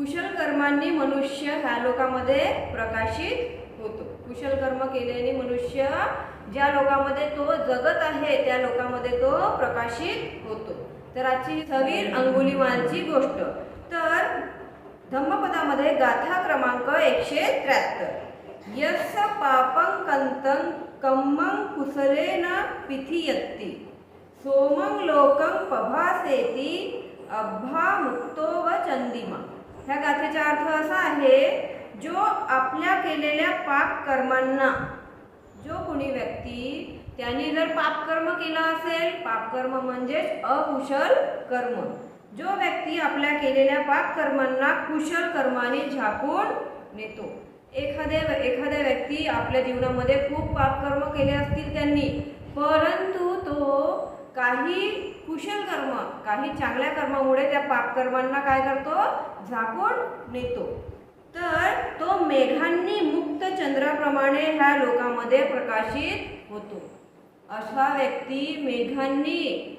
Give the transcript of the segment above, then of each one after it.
कुशल कर्मांनी मनुष्य ह्या लोकामध्ये प्रकाशित होतो. कुशल कर्म केल्याने मनुष्य ज्या लोकामध्ये तो जगत आहे त्या लोकामध्ये तो प्रकाशित होतो. तर आजची सवीर अंगुलीमालची गोष्ट. तर धम्मपदामध्ये गाथा क्रमांक एकशे त्र्याहत्तर. यस पापं कंतं कम्मं कुसलेन पिथियत्ति सोमं लोकं पभासेती अभ्भा मुक्तो व चंदिमा ह्या गाथेचा अर्थ असा आहे जो आपल्या केलेल्या पाप कर्मांना जो कोणी व्यक्ती त्यांनी जर पापकर्म केला असेल पापकर्म म्हणजेच अकुशल कर्म. जो व्यक्ती आपल्या केलेल्या पापकर्मांना कुशल कर्माने झाकून नेतो. एखाद्या एखाद्या व्यक्ती आपल्या जीवनामध्ये खूप पापकर्म केले असतील त्यांनी परंतु तो काही कुशल कर्म काही चांगल्या कर्मामुळे त्या पापकर्मांना काय करतो? झाकून नेतो. तर तो मेघांनी मुक्त चंद्राप्रमाणे ह्या लोकांमध्ये प्रकाशित होतो. असा व्यक्ती मेघांनी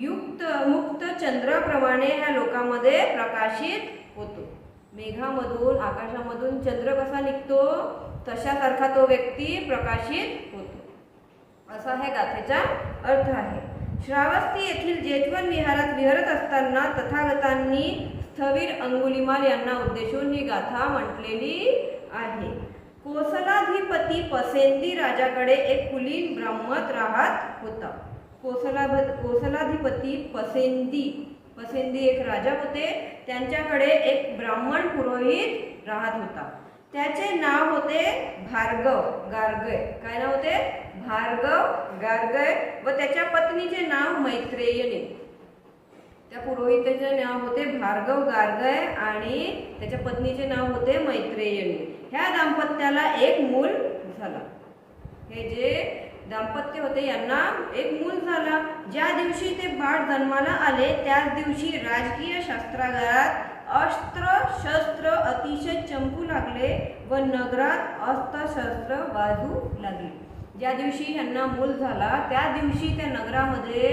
युक्त मुक्त चंद्राप्रमाणे ह्या लोकांमध्ये प्रकाशित होतो. मेघामधून आकाशामधून चंद्र कसा निघतो? तशासारखा तो व्यक्ती प्रकाशित होतो. असा हे गाथेचा अर्थ आहे. श्रावस्ती येथील जेतवन विहारात विहरत असताना तथागतांनी स्थवीर अंगुलिमाल यांना उद्देशून ही गाथा म्हटलेली आहे. कोसलाधिपती पसेंदी राजाकडे एक कुलीन ब्राह्मत राहत होता. कोसला कोसलाधिपती पसेंदी पसेंदी एक राजा होते. त्यांच्याकडे एक ब्राह्मण पुरोहित राहत होता. त्याचे नाव होते भार्गव गार्गय. काय नाव होते? भार्गव गार्गय व त्याच्या पत्नीचे नाव मैत्रेयनी त्या पुरोहिताचे नाव होते भार्गव गार्गय आणि त्याच्या पत्नीचे नाव होते मैत्रेयनी ह्या दाम्पत्याला एक मूल झाला. हे जे दाम्पत्य होते यांना एक मूल झाला. ज्या दिवशी ते बाळ जन्माला आले त्याच दिवशी राजकीय शास्त्रागारात अस्त्र शस्त्र अतिशय चमकू लागले व नगरात अस्त्र शस्त्र वाजू लागले. ज्या दिवशी यांना मूल झाला त्या दिवशी त्या नगरामध्ये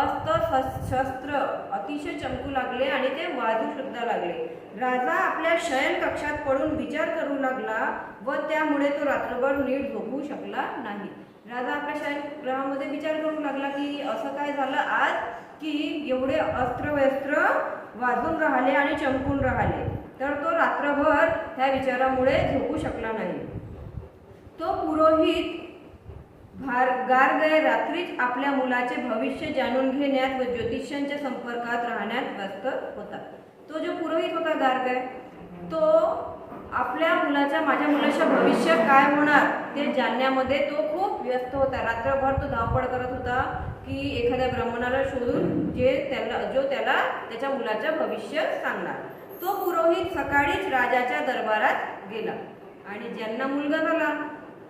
अस्त्र शस्त्र अतिशय चमकू लागले आणि ते वाजू सुद्धा लागले. राजा आपल्या शयन कक्षात पडून विचार करू लागला व त्यामुळे तो रात्रभर नीट झोपू शकला नाही. राजा आपल्या शयन ग्रहामध्ये विचार करू लागला की असं काय झालं आज की एवढे अस्त्रव्यस्त्र वाजून राहिले आणि चमकून राहिले. तर तो रात्रभर त्या विचारामुळे झोपू शकला नाही. तो पुरोहित भार गारगय रात्रीच आपल्या मुलाचे भविष्य जाणून घेण्यात व ज्योतिषांच्या संपर्कात राहण्यात व्यस्त होता. तो जो पुरोहित होता गारगय तो आपल्या मुलाच्या माझ्या मुलाच्या भविष्य काय होणार ते जाणण्यामध्ये तो खूप व्यस्त होता. रात्रभर तो धावपळ करत होता. की एखाद्या ब्राह्मणाला शोधून जे त्याला जो त्याला त्याच्या मुलाचं भविष्य सांगणार. तो पुरोहित सकाळीच राजाच्या दरबारात गेला. आणि ज्यांना मुलगा झाला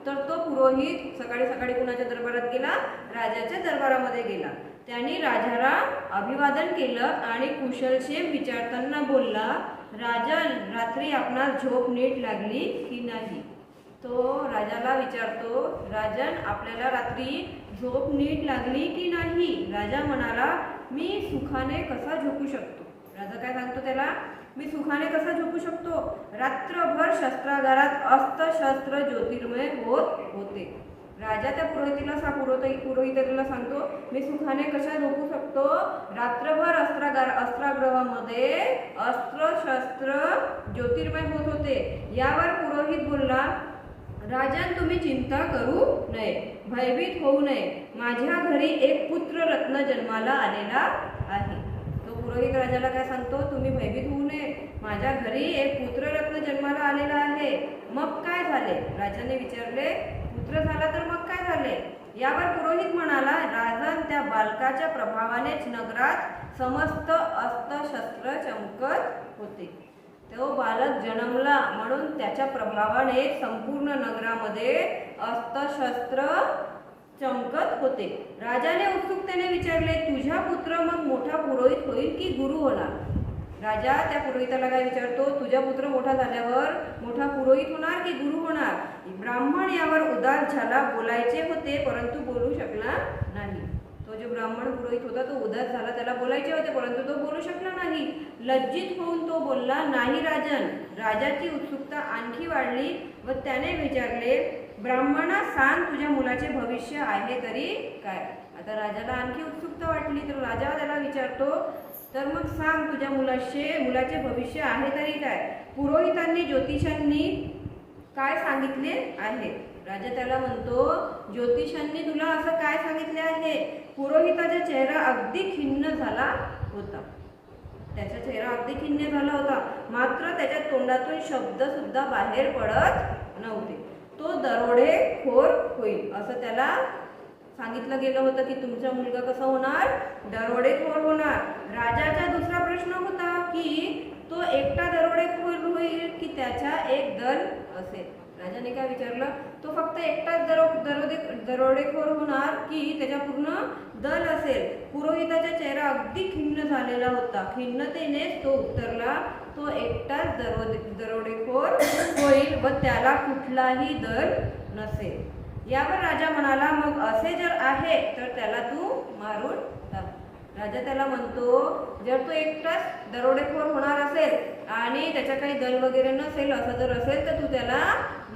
तर तो पुरोहित सकाळी सकाळी कुणाच्या दरबारात गेला? राजाच्या दरबारामध्ये गेला. त्यांनी राजाला अभिवादन केलं आणि कुशलशेम विचारताना बोलला राजा रात्री आपणास झोप नीट लागली की नाही? तो राजाला विचारतो राजन आपल्याला रात्री झोप नीट लागली की नाही? राजा म्हणाला मी सुखाने कसा झोपू शकतो? राजा काय सांगतो त्याला? मी सुखाने कसा झोपू शकतो? रात्रभर शस्त्रागारात अस्त्रशस्त्र ज्योतिर्मय होत होते. राजा त्या पुरोहितीला सा पुरोहित पुरोहितेला सांगतो मी सुखाने कशा झोपू शकतो? रात्रभर अस्त्रागार अस्त्राग्रहामध्ये अस्त्र शस्त्र ज्योतिर्मय होत होते. यावर पुरोहित बोलला राजन तुम्ही चिंता करू नये भयभीत होऊ नये. माझ्या घरी एक पुत्र रत्न जन्माला आलेला आहे. तो पुरोहित राजाला काय सांगतो? तुम्ही भयभीत होऊ नये. माझ्या घरी एक पुत्र रत्न जन्माला आलेला आहे. मग काय झाले? राजाने विचारले पुत्र झाला तर मग काय झाले? यावर पुरोहित म्हणाला राजन त्या बालकाच्या प्रभावानेच नगरात समस्त अस्त्र शस्त्र चमकत होते. तो बालक जन्मला म्हणून त्याच्या प्रभावाने संपूर्ण नगरामध्ये अस्त्रशस्त्र चमकत होते. राजाने उत्सुकतेने विचारले तुझा पुत्र मग मोठा पुरोहित होईल की गुरु होणार? राजा त्या पुरोहिताला काय विचारतो तुझा पुत्र मोठा झाल्यावर मोठा पुरोहित होणार की गुरु होणार? ब्राह्मण यावर उदार झाला बोलायचे होते परंतु बोलू शकला नाही. तो जो ब्राह्मण पुरोहित होता तो उदास झाला त्याला बोलायचे होते परंतु तो बोलू शकला लज्जित होऊन तो बोलला नाही राजन राजाची उत्सुकता आणखी वाढली व त्याने विचारले ब्राह्मणा सांग तुझ्या मुलाचे भविष्य आहे तरी काय? आता राजाला आणखी उत्सुकता वाटली तर राजा त्याला विचारतो तर मग सांग तुझ्या मुलाचे मुलाचे भविष्य आहे तरी काय? पुरोहितांनी ज्योतिषांनी काय सांगितले आहे? राजा त्याला म्हणतो ज्योतिषांनी तुला असं काय सांगितले आहे? पुरोहिताचा चेहरा अगदी खिन्न झाला होता. त्याचा चेहरा अगदी खिन्न झाला होता. मात्र त्याच्या तोंडातून शब्द सुद्धा बाहेर पडत नव्हते. तो दरोडेखोर होईल असं त्याला सांगितलं गेलं होतं की तुमचा मुलगा कसा होणार? दरोडेखोर होणार. राजाचा दुसरा प्रश्न होता की तो एकटा दरोडेखोर होईल की त्याचा एक दल असेल? राजाने काय विचारलं? तो फक्त एकटाच दरो दरोडे दरोडेखोर होणार की त्याच्या पूर्ण दल असेल? पुरोहिताचा चेहरा अगदी खिन्न झालेला होता. खिन्नतेनेच तो उत्तरला तो एकटाच दरोडे दरोडेखोर होईल व त्याला कुठलाही दल नसेल. यावर राजा म्हणाला मग असे जर आहे तर त्याला तू मारून टाक. राजा त्याला म्हणतो जर तो एकटाच दरोडेखोर होणार असेल आणि त्याच्या काही दल वगैरे नसेल असं जर असेल तर तू त्याला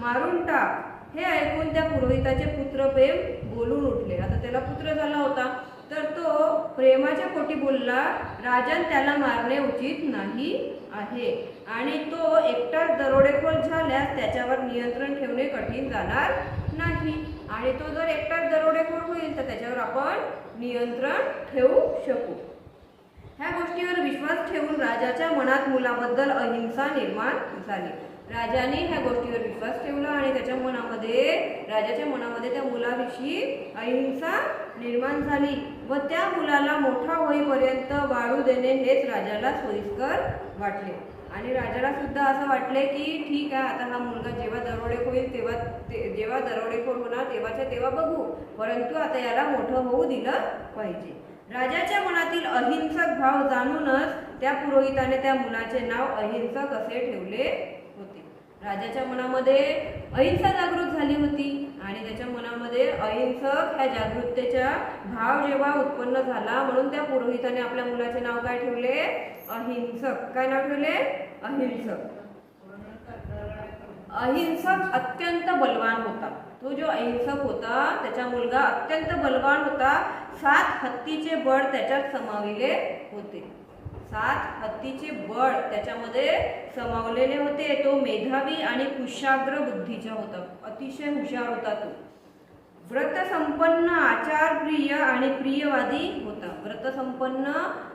मारून टाक. हे ऐकून त्या पुरोहिताचे पुत्र प्रेम बोलून उठले. आता त्याला पुत्र झाला होता. तर तो प्रेमाच्या पोटी बोलला राजन त्याला मारणे उचित नाही आहे. आणि तो एकटाच दरोडेखोर झाल्यास त्याच्यावर नियंत्रण ठेवणे कठीण जाणार नाही. आणि तो जर एकटाच दरोडेखोर होईल तर त्याच्यावर आपण नियंत्रण ठेवू शकू. ह्या गोष्टीवर विश्वास ठेवून राजाच्या मनात मुलाबद्दल अहिंसा निर्माण झाली. राजाने ह्या गोष्टीवर विश्वास ठेवला आणि त्याच्या मनामध्ये राजाच्या मनामध्ये त्या मुलाविषयी अहिंसा निर्माण झाली व त्या मुलाला मोठा होईपर्यंत वाढू देणे हेच राजाला सोयीस्कर वाटले. आणि राजाला सुद्धा असं वाटले की ठीक आहे आता हा मुलगा जेव्हा दरोडेखोर होईल तेव्हा ते जेव्हा दरोडेखोर होणार तेव्हाच्या तेव्हा बघू. परंतु आता याला मोठं होऊ दिलं पाहिजे. राजाच्या मनातील अहिंसक भाव जाणूनच त्या पुरोहिताने त्या मुलाचे नाव अहिंसक असे ठेवले होते. राजाच्या मनामध्ये अहिंसा जागृत झाली होती आणि त्याच्या मनामध्ये अहिंसक ह्या जागृततेचा भाव जेव्हा उत्पन्न झाला म्हणून त्या पुरोहिताने आपल्या मुलाचे नाव काय ठेवले? अहिंसक. काय नाव ठेवले? अहिंसक. अहिंसक अत्यंत बलवान होता. तो जो अहिंसक होता त्याचा मुलगा अत्यंत बलवान होता. सात हत्तीचे बळ त्याच्यात समाविले होते. सात हत्तीचे बळ त्याच्यामध्ये समावलेले होते. तो मेधावी आणि कुशाग्र बुद्धीचा होता. अतिशय हुशार होता तो. व्रतसंपन्न आचारप्रिय आणि प्रियवादी होता. व्रतसंपन्न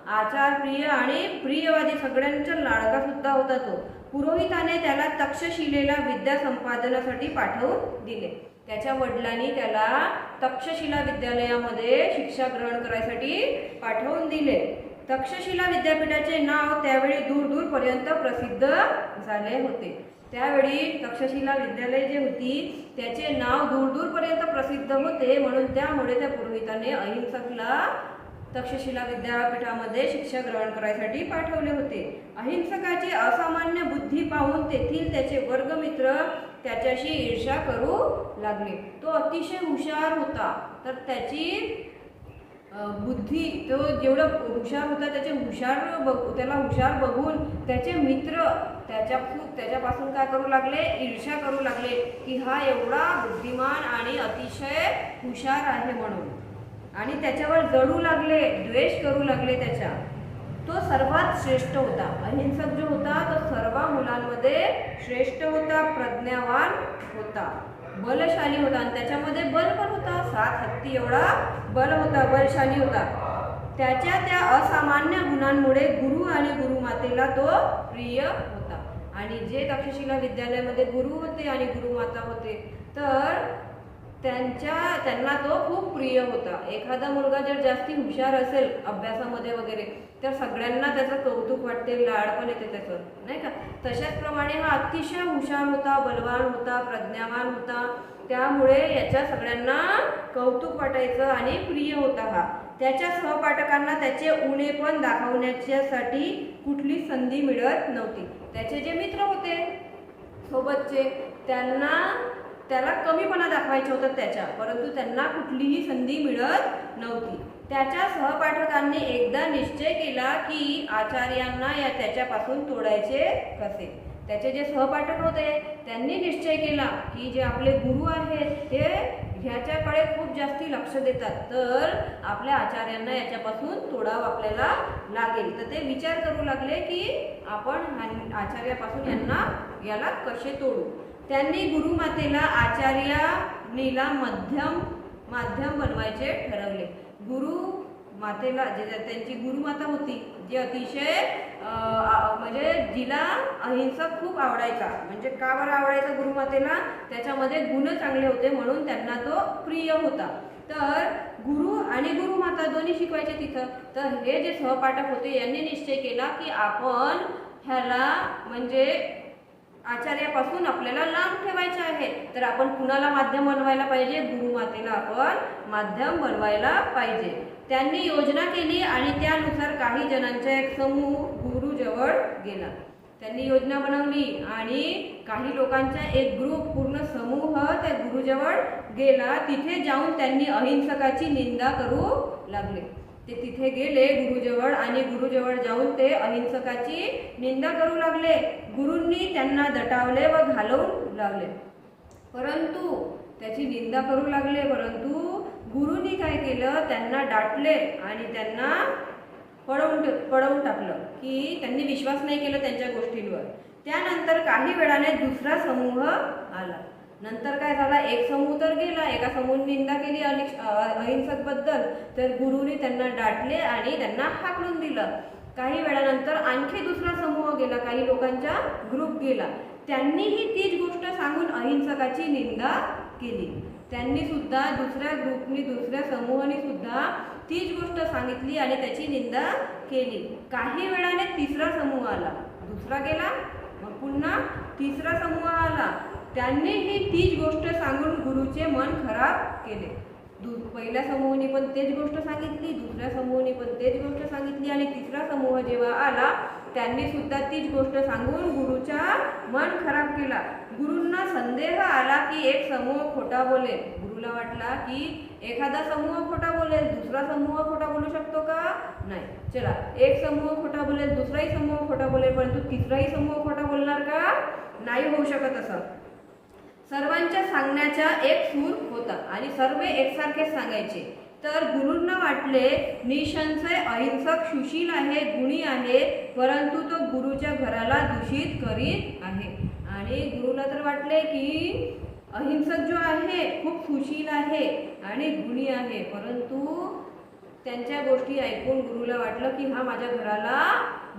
आचारप्रिय आणि प्रियवादी सगळ्यांचा लाडका सुद्धा होता तो. पुरोहिताने त्याला तक्षशिलेला विद्या संपादनासाठी पाठवून दिले. त्याच्या वडिलांनी त्याला तक्षशिला विद्यालयामध्ये शिक्षा ग्रहण करायसाठी पाठवून दिले. तक्षशिला विद्यापीठाचे नाव त्यावेळी दूर दूर पर्यंत प्रसिद्ध झाले होते. त्यावेळी तक्षशिला विद्यालय जे होती त्याचे नाव दूर दूर पर्यंत प्रसिद्ध होते. म्हणून त्यामुळे त्या पुरोहिताने अहिंसकला तक्षशिला विद्यापीठामध्ये शिक्षा ग्रहण करायसाठी पाठवले होते. अहिंसकाची असामान्य बुद्धी पाहून तेथील त्याचे वर्गमित्र त्याच्याशी ईर्षा करू लागले. तो अतिशय हुशार होता. तर त्याची बुद्धी तो जेवढं हुशार होता त्याचे हुशार बघ त्याला हुशार बघून त्याचे मित्र त्याच्या त्याच्यापासून काय करू लागले? ईर्ष्या करू लागले की हा एवढा बुद्धिमान आणि अतिशय हुशार आहे म्हणून. आणि त्याच्यावर जडू लागले द्वेष करू लागले त्याच्या. तो सर्वात श्रेष्ठ होता. अहिंसक जो होता तो सर्व मुलांमध्ये श्रेष्ठ होता प्रज्ञावान होता. बलशाली होता आणि त्याच्यामध्ये बल पण होता. सात हत्ती एवढा बल होता बलशाली होता. त्याच्या त्या असामान्य गुणांमुळे गुरु आणि गुरुमातेला तो प्रिय होता. आणि जे तक्षशिला विद्यालयामध्ये गुरु होते आणि गुरुमाता होते तर त्यांच्या त्यांना तो खूप प्रिय होता. एखादा मुलगा जर जास्ती हुशार असेल अभ्यासामध्ये वगैरे तर सगळ्यांना त्याचं कौतुक वाटते लाड पण येते त्याचं नाही का? तशाच प्रमाणे हा अतिशय हुशार होता बलवान होता प्रज्ञावान होता. त्यामुळे याच्या सगळ्यांना कौतुक वाटायचं आणि प्रिय होता हा. त्याच्या सहपाठकांना त्याचे उणे पण दाखवण्याच्यासाठी कुठली संधी मिळत नव्हती. त्याचे जे मित्र होते सोबतचे त्यांना त्याला कमीपणा दाखवायचं होतं त्याच्या परंतु त्यांना कुठलीही संधी मिळत नव्हती. त्याच्या सहपाठकांनी एकदा निश्चय केला की आचार्यांना या त्याच्यापासून तोडायचे कसे? त्याचे जे सहपाठक होते त्यांनी निश्चय केला की जे आपले गुरु आहेत ते ह्याच्याकडे खूप जास्ती लक्ष देतात. तर आपल्या आचार्यांना याच्यापासून तोडाव आपल्याला लागेल. तर ते विचार करू लागले की आपण आचार्यापासून यांना याला कसे तोडू? त्यांनी गुरुमातेला आचार्यानीला मध्यम माध्यम बनवायचे ठरवले. गुरु मातेला जे त्यांची गुरुमाता होती जी अतिशय म्हणजे जिला अहिंसक खूप आवडायचा. म्हणजे का बरं आवडायचा गुरुमातेला? त्याच्यामध्ये गुण चांगले होते म्हणून त्यांना तो प्रिय होता. तर गुरु आणि गुरुमाता दोन्ही शिकवायचे तिथं. तर हे जे सहपाठक होते यांनी निश्चय केला की आपण ह्याला म्हणजे आचार्यापासून आपल्याला लांब ठेवायचे आहे. तर आपण कुणाला माध्यम बनवायला पाहिजे? गुरुमातेला आपण माध्यम बनवायला पाहिजे. त्यांनी योजना केली आणि त्यानुसार काही जणांचा एक समूह गुरुजवळ गेला. त्यांनी योजना बनवली आणि काही लोकांचा एक ग्रुप पूर्ण समूह त्या गुरुजवळ गेला. तिथे जाऊन त्यांनी अहिंसकाची निंदा करू लागले. ते तिथे गेले गुरुजवळ आणि गुरुजवळ जाऊन ते अहिंसकाची निंदा करू लागले. गुरूंनी त्यांना दटावले व घालवून लागले परंतु त्याची निंदा करू लागले. परंतु गुरुनी काय केलं? त्यांना डाटले आणि त्यांना पळवून पळवून टाकलं की त्यांनी विश्वास नाही केला त्यांच्या गोष्टींवर. त्यानंतर काही वेळाने दुसरा समूह आला. नंतर काय झाला? एक समूह तर गेला एका समूह निंदा केली अहिंसकबद्दल तर गुरुनी त्यांना डाटले आणि त्यांना हाकलून दिलं. काही वेळानंतर आणखी दुसरा समूह गेला काही लोकांचा ग्रुप गेला. त्यांनीही तीच गोष्ट सांगून अहिंसकाची निंदा केली. त्यांनी सुद्धा दुसऱ्या ग्रुपनी दुसऱ्या समूहाने सुद्धा तीच गोष्ट सांगितली आणि त्याची निंदा केली. काही वेळाने तिसरा समूह आला. दुसरा गेला मग पुन्हा तिसरा समूह आला. त्यांनीही तीच गोष्ट सांगून गुरुचे मन खराब केले. दु पहिल्या समूहाने पण तेच गोष्ट सांगितली दुसऱ्या समूहाने पण तेच गोष्ट सांगितली आणि तिसरा समूह जेव्हा आला त्यांनी सुद्धा तीच गोष्ट सांगून गुरुचा मन खराब केला. गुरूंना संदेह आला की एक समूह खोटा बोलेल. गुरुला वाटला की एखादा समूह खोटा बोलेल दुसरा समूह खोटा बोलू शकतो का? नाही. चला एक समूह खोटा बोलेल दुसराही समूह खोटा बोलेल परंतु तिसराही समूह खोटा बोलणार का? नाही होऊ शकत असं. सर्वांच्या सांगण्याचा एक सूर होता आणि सर्व एकसारखेच सांगायचे. तर गुरूंना वाटले निसंशय अहिंसक सुशील आहे गुणी आहे परंतु तो गुरुच्या घराला दूषित करीत आहे. आणि गुरुला तर वाटले की अहिंसक जो आहे खूप सुशील आहे आणि गुणी आहे परंतु त्यांच्या गोष्टी ऐकून गुरुला वाटलं की हा माझ्या घराला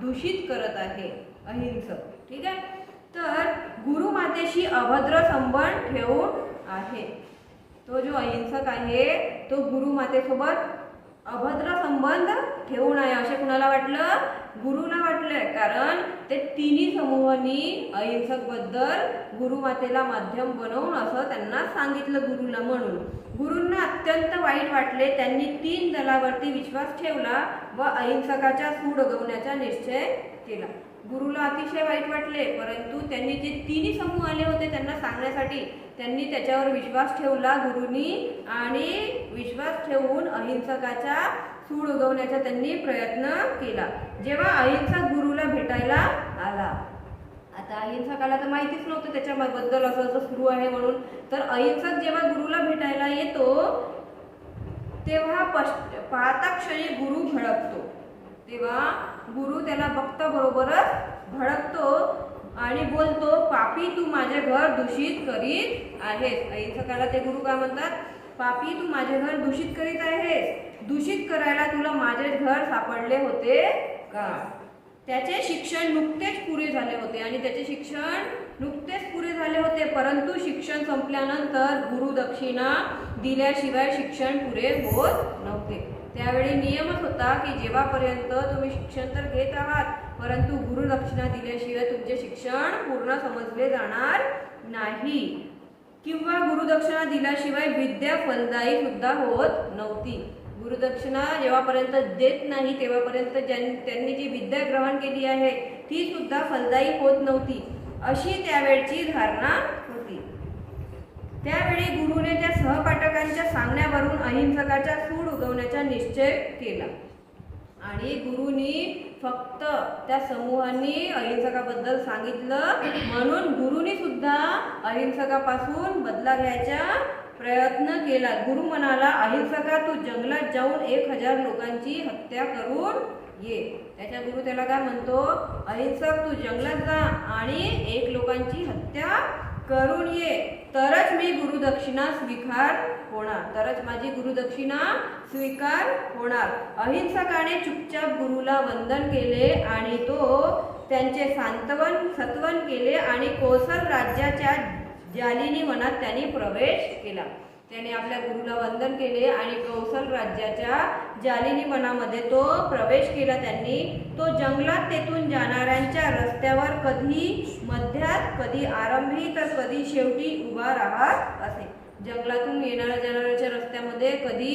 दूषित करत आहे अहिंसक. ठीक आहे? तर गुरु मातेशी अभद्र संबंध ठेवून आहे. तो जो अहिंसक आहे तो गुरु मातेसोबत अभद्र संबंध ठेवून आहे. असे कुणाला वाटलं? गुरुला वाटलंय. कारण ते तिन्ही समूहांनी अहिंसकबद्दल गुरुमातेला माध्यम बनवून असं त्यांना सांगितलं गुरुला म्हणून. गुरूंना अत्यंत वाईट वाटले. त्यांनी तीन दलावरती विश्वास ठेवला व अहिंसकाच्या सूड उगवण्याचा निश्चय केला. गुरुला अतिशय वाईट वाटले परंतु त्यांनी जे तिन्ही समूह आले होते त्यांना सांगण्यासाठी त्यांनी त्याच्यावर विश्वास ठेवला गुरुनी आणि विश्वास ठेवून अहिंसकाचा सूड उगवण्याचा त्यांनी प्रयत्न केला. जेव्हा अहिंसक गुरुला भेटायला आला. आता अहिंसकाला तर माहितीच नव्हतं त्याच्याबद्दल असं असं सुरू आहे म्हणून. तर अहिंसक जेव्हा गुरुला भेटायला येतो तेव्हा पश पाहता क्षणी गुरु भडकतो तेव्हा गुरु त्याला बघता बरोबरच भडकतो आणि बोलतो पापी तू माझे घर दूषित करीत आहेस. अहिंसकाला ते गुरु काय म्हणतात पापी तू माझे घर दूषित करीत आहेस? दूषित करायला तुला माझे घर सापडले होते का? त्याचे शिक्षण नुकतेच पुरे झाले होते आणि त्याचे शिक्षण नुकतेच पुरे झाले होते परंतु शिक्षण संपल्यानंतर गुरुदक्षिणा दिल्याशिवाय शिक्षण पुरे होत नव्हते. त्यावेळी नियमच होता की जेव्हापर्यंत तुम्ही शिक्षण तर घेत आहात परंतु गुरुदक्षिणा दिल्याशिवाय तुमचे शिक्षण पूर्ण समजले जाणार नाही. किंवा गुरुदक्षिणा दिल्याशिवाय विद्या फलदायी सुद्धा होत नव्हती. गुरुदक्षिणा जेव्हापर्यंत देत नाही तेव्हापर्यंत ज्यां त्यांनी जी विद्या ग्रहण केली आहे ती सुद्धा फलदायी होत नव्हती. अशी त्यावेळची धारणा त्यावेळी गुरुने त्या सहपाठकांच्या सांगण्यावरून अहिंसकाच्या सूड उगवण्याचा निश्चय केला. आणि गुरुनी फक्त त्या समूहांनी अहिंसकाबद्दल सांगितलं म्हणून गुरुनी सुद्धा अहिंसकापासून बदला घ्यायचा प्रयत्न केला. गुरु म्हणाला अहिंसका तू जंगलात जाऊन एक हजार लोकांची हत्या करून ये. त्याच्या गुरु त्याला काय म्हणतो अहिंसक तू जंगलात जा आणि एक लोकांची हत्या करून ये. तरच मी गुरुदक्षिणा स्वीकार होणार. तरच माझी गुरुदक्षिणा स्वीकार होणार. अहिंसकाने चुपचाप गुरुला वंदन केले आणि तो त्यांचे सांत्वन सत्वन केले आणि कोसल राज्याच्या जालिनी वनात त्यांनी प्रवेश केला. त्याने आपल्या गुरुला वंदन केले आणि कौशल राज्याच्या जालिनी वनामध्ये तो प्रवेश केला त्यांनी. तो जंगलात तेथून जाणाऱ्यांच्या रस्त्यावर कधी मध्यात कधी आरंभी तर कधी शेवटी उभा राहत असे. जंगलातून येणाऱ्या जाणाऱ्याच्या रस्त्यामध्ये कधी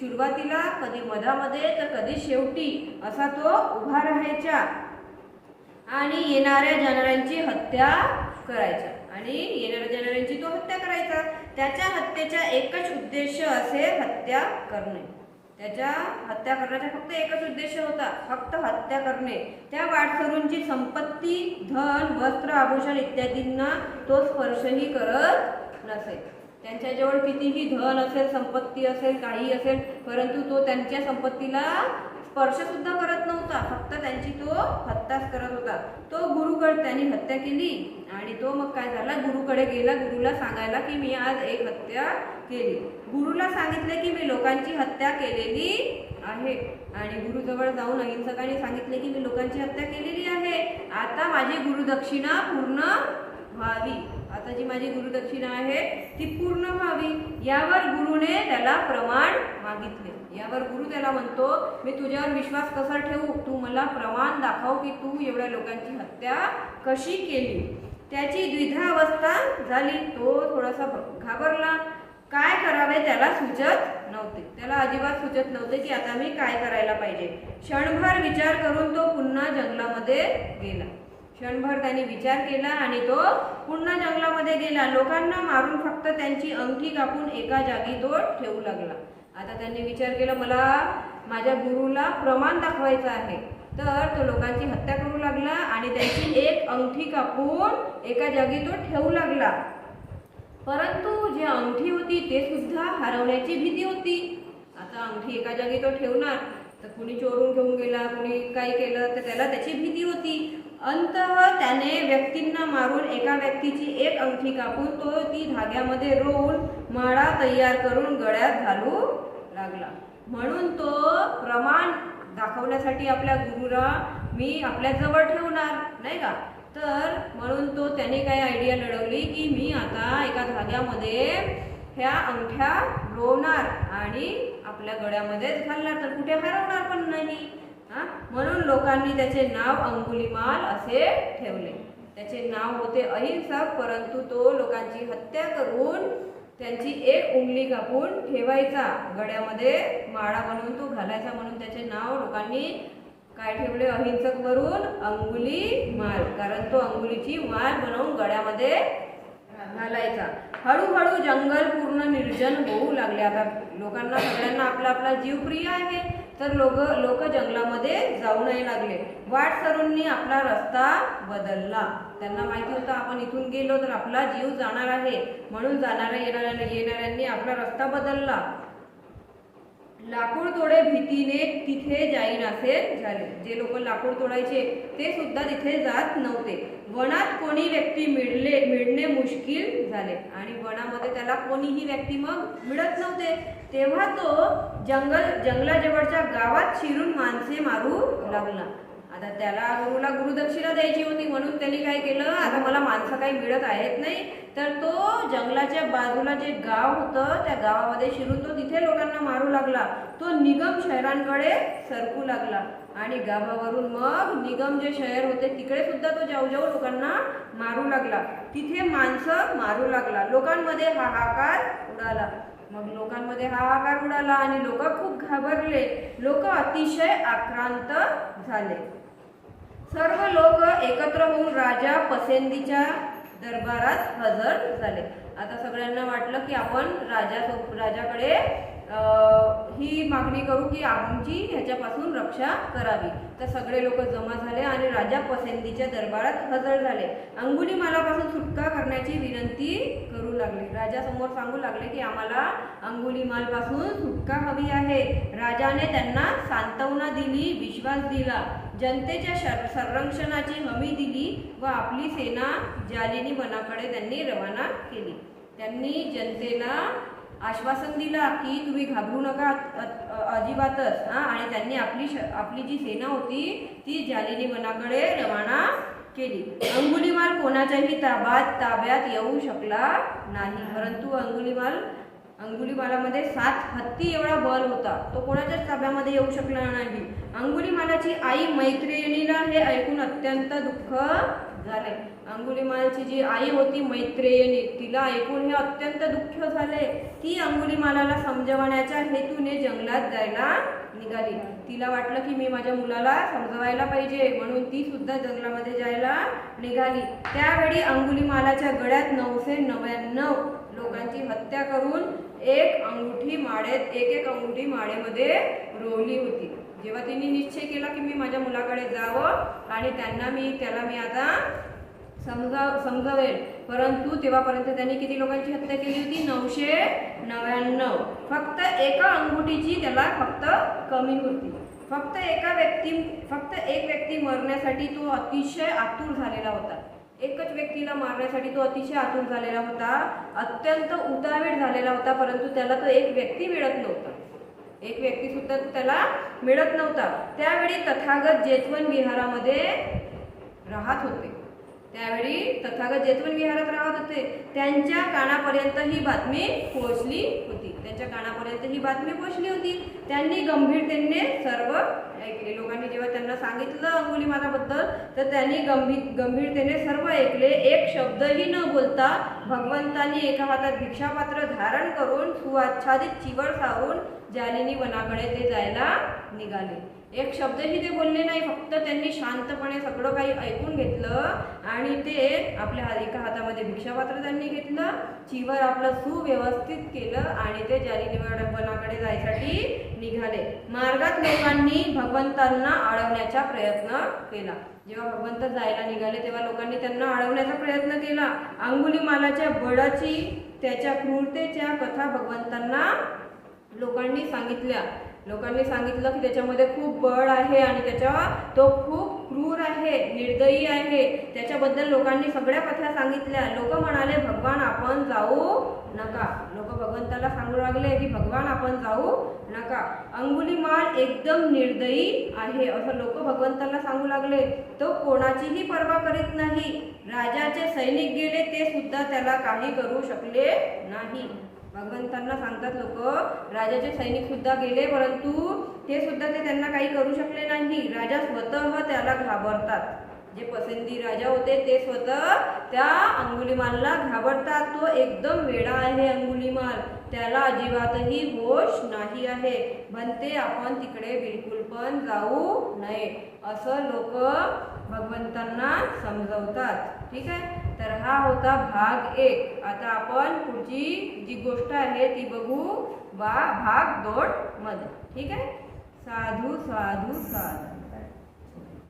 सुरुवातीला कधी मधामध्ये तर कधी शेवटी असा तो उभा राहायचा आणि येणाऱ्या जाणाऱ्यांची हत्या करायचा. आणि येणाऱ्या जाणाऱ्यांची तो हत्या करायचा. त्याच्या हत्येचा एकच उद्देश असे हत्या करणे. त्याच्या हत्या करण्याचा फक्त एकच उद्देश होता फक्त हत्या करणे. त्या वाटसरूंची संपत्ती धन वस्त्र आभूषण इत्यादींना तो स्पर्शही करत नसे. त्यांच्याजवळ कितीही धन असेल संपत्ती असेल काही असेल परंतु तो त्यांच्या संपत्तीला स्पर्श सुद्धा करत नव्हता. फक्त त्यांची तो हत्याच करत होता. तो गुरुकडे त्यांनी हत्या केली आणि तो मग काय झाला? गुरुकडे गेला गुरुला सांगायला की मी आज एक हत्या केली. गुरुला सांगितले की मी लोकांची हत्या केलेली आहे. आणि गुरुजवळ जाऊन अहिंसकाने सांगितले की मी लोकांची हत्या केलेली आहे. आता माझी गुरुदक्षिणा पूर्ण व्हावी. आता जी माझी गुरुदक्षिणा आहे ती पूर्ण व्हावी. यावर गुरुने त्याला प्रमाण मागितले. यावर गुरु त्याला म्हणतो मी तुझ्यावर विश्वास कसा ठेवू? तू मला प्रमाण दाखव की तू एवढ्या लोकांची हत्या कशी केली? त्याची द्विधा अवस्था झाली. तो थोडासा घाबरला. काय करावे त्याला सुचत नव्हते. त्याला अजिबात सुचत नव्हते की आता मी काय करायला पाहिजे. क्षणभर विचार करून तो पुन्हा जंगलामध्ये गेला. क्षणभर त्यांनी विचार केला आणि तो पुन्हा जंगलामध्ये गेला. लोकांना मारून फक्त त्यांची अंगठी कापून एका जागी तो ठेवू लागला. आता त्यांनी विचार केला मला माझ्या गुरुला प्रमाण दाखवायचं आहे. तर तो लोकांची हत्या करू लागला आणि त्याची एक अंगठी कापून एका जागी तो ठेवू लागला. परंतु जी अंगठी होती ते सुद्धा हरवण्याची भीती होती. आता अंगठी एका जागी तो ठेवणार तर कुणी चोरून घेऊन गेला कुणी काही केलं तर त्याला त्याची भीती होती. अंतः त्याने व्यक्तींना मारून एका व्यक्तीची एक अंगठी कापून तो ती धाग्यामध्ये रोवून माळा तयार करून गळ्यात घालू लागला. म्हणून तो प्रमाण दाखवण्यासाठी आपल्या गुरुला मी आपल्या जवळ ठेवणार नाही का? तर म्हणून तो त्याने काय आयडिया लढवली की मी आता एका धाग्यामध्ये ह्या अंगठ्या रोवणार आणि आपल्या गळ्यामध्येच घालणार. तर कुठे हरवणार पण नाही. हा? म्हणून लोकांनी त्याचे नाव अंगुलीमाल असे ठेवले. त्याचे नाव होते अहिंसक परंतु तो लोकांची हत्या करून त्यांची एक उंगली कापून ठेवायचा. गड्यामध्ये माळा बनवून तो घालायचा म्हणून त्याचे नाव लोकांनी काय ठेवले? अहिंसक वरून अंगुली माल कारण तो अंगुलीची माळ बनवून गड्यामध्ये घालायचा. हळूहळू जंगल पूर्ण निर्जन होऊ लागले. आता लोकांना सगळ्यांना आपला आपला जीव प्रिय आहे. तर लोक लोक जंगलामध्ये जाऊ नये लागले. वाटसरूंनी आपला रस्ता बदलला. त्यांना माहिती होतं आपण इथून गेलो तर आपला जीव जाणार आहे. म्हणून जाणाऱ्या येणाऱ्या येणाऱ्यांनी आपला रस्ता बदलला. लाकूड तोडे भीतीने तिथे जाईनासे झाले. जे लोक लाकूड तोडायचे ते सुद्धा तिथे जात नव्हते. वनात कोणी व्यक्ती मिळले मिळणे मुश्किल झाले. आणि वनामध्ये त्याला कोणीही व्यक्ती मग मिळत नव्हते. तेव्हा तो जंगल जंगलाजवळच्या गावात शिरून माणसे मारू लागला. आता त्याला गुरुला गुरुदक्षिणा द्यायची होती म्हणून त्यांनी काय केलं आता मला माणसं काही मिळत आहेत नाही तर तो जंगलाच्या बाजूला जे गाव होतं त्या गावामध्ये शिरून तो तिथे लोकांना मारू लागला. तो निगम शहरांकडे सरकू लागला. आणि गावावरून मग निगम जे शहर होते तिकडे सुद्धा तो जाऊ जाऊ लोकांना मारू लागला. तिथे माणसं मारू लागला. लोकांमध्ये हाहाकार उडाला. मग लोकांमध्ये हाहाकार उडाला आणि लोक खूप घाबरले. लोक अतिशय आक्रांत झाले. सर्व लोक एकत्र होऊन राजा पसेंदीच्या दरबारात हजर झाले. आता सगळ्यांना वाटलं की आपण राजा राजाकडे ही मागणी करू की आमची ह्याच्यापासून रक्षा करावी. तर सगळे लोक जमा झाले आणि राजा पसंतीच्या दरबारात हजर झाले. अंगुलीमालापासून सुटका करण्याची विनंती करू लागले. राजा समोर सांगू लागले की आम्हाला अंगुलीमालपासून सुटका हवी आहे. राजाने त्यांना सांत्वना दिली विश्वास दिला. जनतेच्या शर संरक्षणाची हमी दिली व आपली सेना जालिनी वनाकडे त्यांनी रवाना केली. त्यांनी जनतेला आश्वासन दिला की तुम्ही घाबरू नका अजिबातच आणि त्यांनी आपली श- आपली जी सेना होती ती जालिनी वनाकडे रवाना केली. अंगुलीमाल कोणाच्याही ताबात ताब्यात येऊ शकला नाही. परंतु अंगुलीमाल अंगुलीमालामध्ये सात हत्ती एवढा बल होता. तो कोणाच्याच ताब्यामध्ये येऊ शकला नाही. अंगुलीमालाची आई मैत्रिणीला हे ऐकून अत्यंत दुःख झाले. अंगुलीमालची जी आई होती मैत्रेयणी तिला ऐकून हे अत्यंत दुःख झाले. ती अंगुलीमालाला समजवण्याच्या हेतूने जंगलात जायला निघाली. तिला वाटलं की मी माझ्या मुलाला समजवायला पाहिजे म्हणून ती सुद्धा जंगलामध्ये जायला निघाली. त्यावेळी अंगुलीमालाच्या गळ्यात नऊशे नव्याण्णव लोकांची हत्या करून एक अंगुठी माळेत एक एक अंगुठी माळेमध्ये रोवली होती. जेव्हा तिने निश्चय केला की मी माझ्या मुलाकडे जावं आणि त्यांना मी त्याला मी आता समजा समजावेल परंतु तेव्हापर्यंत त्यांनी किती लोकांची हत्या केली होती? नऊशे नव्याण्णव. फक्त एका अंगुठीची त्याला फक्त कमी होती. फक्त एका व्यक्ती फक्त एक व्यक्ती मरण्यासाठी तो अतिशय आतुर झालेला होता. एकच व्यक्तीला मारण्यासाठी तो अतिशय आतुर झालेला होता. अत्यंत उतावीळ झालेला होता परंतु त्याला तो एक व्यक्ती मिळत नव्हता. एक व्यक्ती सुद्धा त्याला मिळत नव्हता. त्यावेळी तथागत जेतवन विहारामध्ये राहत होते. त्यावेळी तथागत जेतवन विहारात राहत होते. त्यांच्या कानापर्यंत ही बातमी पोहोचली होती. त्यांच्या कानापर्यंत ही बातमी पोचली होती. त्यांनी गंभीरतेने सर्व ऐकले. लोकांनी जेव्हा त्यांना सांगितलं अंगुलीमालाबद्दल तर त्यांनी गंभीर गंभीरतेने सर्व ऐकले. एक शब्दही न बोलता भगवंतांनी एका हातात भिक्षापात्र धारण करून सुआच्छादित चिवड सावून जालिनी वनाकडे ते जायला निघाले. एक शब्दही ते बोलले नाही. फक्त त्यांनी शांतपणे सगळं काही ऐकून घेतलं आणि ते आपल्या हा- एका हातामध्ये भिक्षापात्र त्यांनी घेतलं. चिवर आपलं सुव्यवस्थित केलं आणि ते जालिनी वनाकडे जायसाठी निघाले. मार्गात लोकांनी भगवंतांना अडवण्याचा प्रयत्न केला. जेव्हा भगवंत जायला निघाले तेव्हा लोकांनी त्यांना अडवण्याचा प्रयत्न केला. अंगुली मालाच्या बळाची त्याच्या क्रूरतेच्या कथा भगवंतांना लोकांनी सांगितल्या. लोकांनी सांगितलं की त्याच्यामध्ये खूप बळ आहे आणि त्याच्या तो खूप क्रूर आहे निर्दयी आहे. त्याच्याबद्दल लोकांनी सगळ्या कथा सांगितल्या. लोक म्हणाले भगवान आपण जाऊ नका. लोक भगवंताला सांगू लागले की भगवान आपण जाऊ नका. अंगुलीमाल एकदम निर्दयी आहे असं लोक भगवंताला सांगू लागले. तो कोणाचीही पर्वा करीत नाही. राजाचे सैनिक गेले ते सुद्धा त्याला काही करू शकले नाही. भगवंतांना सांगतात लोक राजाचे सैनिक सुद्धा गेले परंतु ते सुद्धा ते त्यांना काही करू शकले नाही. राजा स्वतः त्याला घाबरतात. जे पसंती राजा होते ते स्वतः त्या अंगुलीमालला घाबरतात. तो एकदम वेडा आहे अंगुलीमाल. त्याला अजिबातही होश नाही आहे. म्हणते आपण तिकडे बिलकुल पण जाऊ नये. असं लोक भगवंतांना समजवतात. ठीक आहे? तर हा होता भाग एक. आता आपण पुढची जी गोष्ट आहे ती बघू बा भाग दोन मध्ये. ठीक आहे? साधू साधू साधू.